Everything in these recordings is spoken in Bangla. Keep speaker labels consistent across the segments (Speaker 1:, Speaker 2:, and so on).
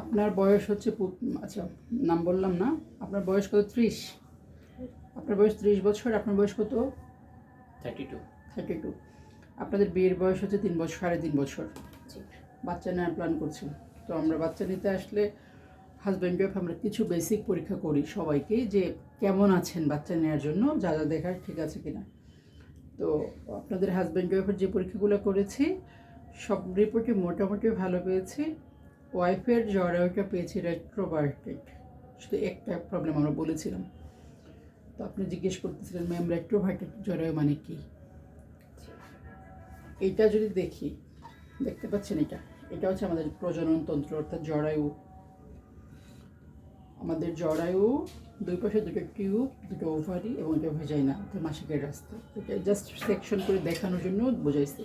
Speaker 1: আপনার বয়স হচ্ছে আচ্ছা নাম বললাম না। আপনার বয়স কত? ত্রিশ। আপনার বয়স ত্রিশ বছর আপনার বয়স কত?
Speaker 2: থার্টি টু
Speaker 1: থার্টি টু আপনাদের বিয়ের বয়স হচ্ছে তিন বছর সাড়ে তিন বছর। বাচ্চা নেওয়ার প্ল্যান করছেন তো আমরা বাচ্চা নিতে আসলে হাজব্যান্ড ওয়াইফ আমরা কিছু বেসিক পরীক্ষা করি সবাইকে যে কেমন আছেন বাচ্চা নেওয়ার জন্য যা যা দেখার ঠিক আছে কিনা। তো আপনাদের হাজব্যান্ড ওয়াইফের যে পরীক্ষাগুলো করেছি সব রিপোর্টে মোটামুটি ভালো পেয়েছি। ওয়াইফের জরায়ুটা পেয়েছি রেট্রোভার্টেড শুধু একটা প্রবলেম আমরা বলেছিলাম। তো আপনি জিজ্ঞেস করতেছিলেন ম্যাম রেট্রোভার্টেড জরায়ু মানে কি? এটা যদি দেখি, দেখতে পাচ্ছেন এটা? এটা হচ্ছে আমাদের প্রজনন তন্ত্র, অর্থাৎ জরায়ু। আমাদের জরায়ু দুই পাশে দুটো টিউব, দুটো ওভারি এবং এটা ভেজাইনা অর্থাৎ মাসিকের রাস্তা। এটা জাস্ট সেকশন করে দেখানোর জন্য বোঝাইছে।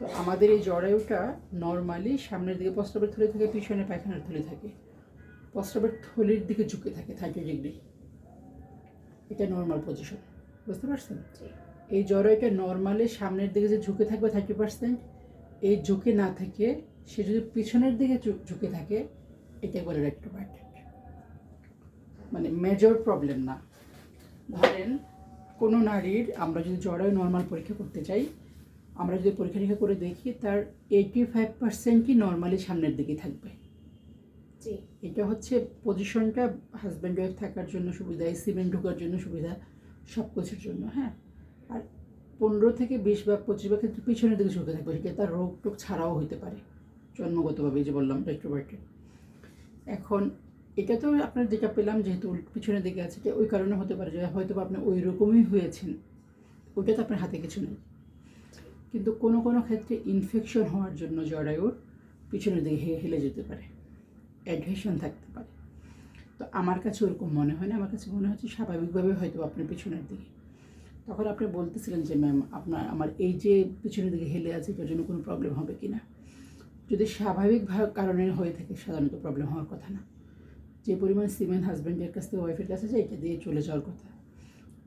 Speaker 1: তো আমাদের এই জরায়ুটা নর্মালি সামনের দিকে প্রস্রাবের থলি থাকে পিছনে পায়খানার থলি থাকে। প্রস্রাবের থলির দিকে ঝুঁকে থাকে থার্টি ডিগ্রি এটা নর্মাল পজিশন বুঝতে পারছেন? এই জরায়ুটা নর্মালি সামনের দিকে যে ঝুঁকে থাকবে থার্টি পার্সেন্ট এই ঝুঁকে না থেকে সে যদি পিছনের দিকে ঝুঁকে থাকে এটা বলে রেক্টোভার্টেড মানে মেজর প্রবলেম না। ধরেন কোনো নারীর আমরা যদি জরায়ু নর্মাল পরীক্ষা করতে চাই আমরা যদি পরীক্ষা নিরীক্ষা করে দেখি তার এইটি ফাইভ পার্সেন্টই নর্মালি সামনের দিকে থাকবে। এটা হচ্ছে পজিশনটা হাজব্যান্ড ওয়াইফ থাকার জন্য সুবিধা সিমেন্ট ঢোকার জন্য সুবিধা সব কিছুর জন্য হ্যাঁ? আর পনেরো থেকে বিশ বা পঁচিশ বা ক্ষেত্রে পিছনের দিকে ঝুঁকে থাকবে সেটা তার রোগ টোগ ছাড়াও হতে পারে। জন্মগতভাবে যে বললাম রেক্টোভার্টে এখন এটা তো আপনার যেটা পেলাম যেহেতু পিছনের দিকে আছে ওই কারণে হতে পারে যে হয়তো বা আপনি ওই রকমই হয়েছেন ওইটা তো আপনার হাতে কিছু নেই। কিন্তু কোনো কোনো ক্ষেত্রে ইনফেকশন হওয়ার জন্য জরায়ুর পিছনের দিকে হেলে যেতে পারে অ্যাডহেশন থাকতে পারে। তো আমার কাছে ওরকম মনে হয় না, আমার কাছে মনে হচ্ছে স্বাভাবিকভাবে হয়তো আপনার পিছনের দিকে। তখন আপনি বলতেছিলেন যে, ম্যাম, আপনার, আমার এই যে পিছনের দিকে হেলে আছে, এটার জন্য কোনো প্রবলেম হবে কি না? যদি স্বাভাবিক কারণে হয়ে থাকে, সাধারণত প্রবলেম হওয়ার কথা না। যে পরিমাণ সিমেন্ট হাজব্যান্ডের কাছ থেকে ওয়াইফের কাছে যায়, এটা দিয়ে চলে যাওয়ার কথা।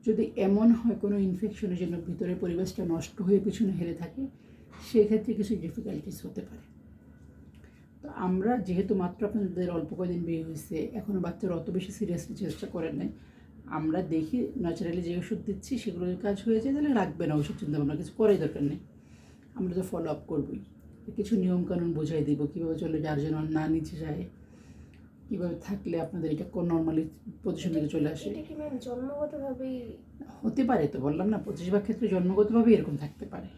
Speaker 1: যদি এমন হয় কোনো ইনফেকশনের জন্য ভিতরে পরিবেশটা নষ্ট হয়ে পিছনে হেরে থাকে, সেক্ষেত্রে কিছু ডিফিকাল্টিস হতে পারে। তো আমরা যেহেতু মাত্র আপনাদের অল্প কদিন বিয়ে হয়েছে এখনও বাচ্চারা অত বেশি সিরিয়াসলি চেষ্টা করেন নাই, আমরা দেখি ন্যাচারালি যে ওষুধ দিচ্ছি, সেগুলো কাজ হয়ে যায় তাহলে রাখবে না, ওষুধ চিন্তা ভাবনা, কিছু করাই দরকার নেই। আমরা তো ফলো আপ করবোই। কিছু নিয়মকানুন বোঝাই দিব, কীভাবে চলে যার যেন না নিচে যায় কীভাবে থাকলে আপনাদের এটা কোন নর্মালি পজিশন থেকে চলে আসে।
Speaker 3: এটা কি ম্যাম জন্মগতভাবেই?
Speaker 1: হতে পারে তো বললাম না পঁচিশ ভাগ ক্ষেত্রে জন্মগতভাবে এরকম থাকতে পারে।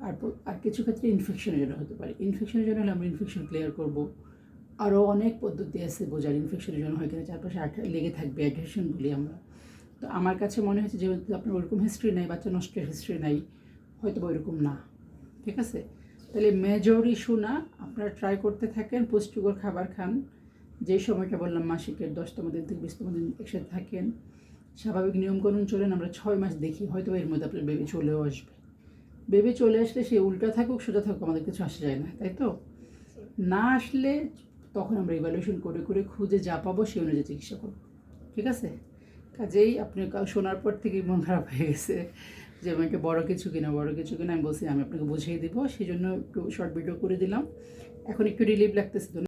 Speaker 1: আর আর কিছু ক্ষেত্রে ইনফেকশনের জন্য হতে পারে। ইনফেকশনের জন্য হলে আমরা ইনফেকশন ক্লিয়ার করব। আরও অনেক পদ্ধতি আছে বোঝার ইনফেকশনের জন্য হয় কিনা চারপাশে আঠা লেগে থাকবে অ্যাডহেশন বলি আমরা। তো আমার কাছে মনে হয়েছে যেহেতু আপনার ওরকম হিস্ট্রি নাই বাচ্চা নষ্টের হিস্ট্রি নাই হয়তো বা ওইরকম না। ঠিক আছে? তাহলে মেজর ইস্যু না আপনারা ট্রাই করতে থাকেন পুষ্টিকর খাবার খান। যে সময়টা বললাম, মাসিকের দশতম দিন থেকে বিশতম দিন একসাথে থাকেন, স্বাভাবিক নিয়মকানুন চলেন, আমরা ছয় মাস দেখি হয়তো এর মধ্যে আপনার বেবি চলেও আসবে। বেবি চলে আসলে সে উল্টা থাকুক, সোজা থাকুক, আমাদের কিছু আসে যায় না, তাই তো? না আসলে তখন আমরা ইভ্যালুয়েশন করে করে খুঁজে যা পাবো সে অনুযায়ী চিকিৎসা করব, ঠিক আছে? কাজেই আপনি শোনার পর থেকেই মন খারাপ হয়ে গেছে যে আমাকে বড় কিছু কিনা, বড় কিছু কিনা, আমি বলছি, আমি আপনাকে বুঝিয়ে দিব সেই জন্য একটু শর্ট ভিডিও করে দিলাম। এখন একটু রিলিফ লাগতেছে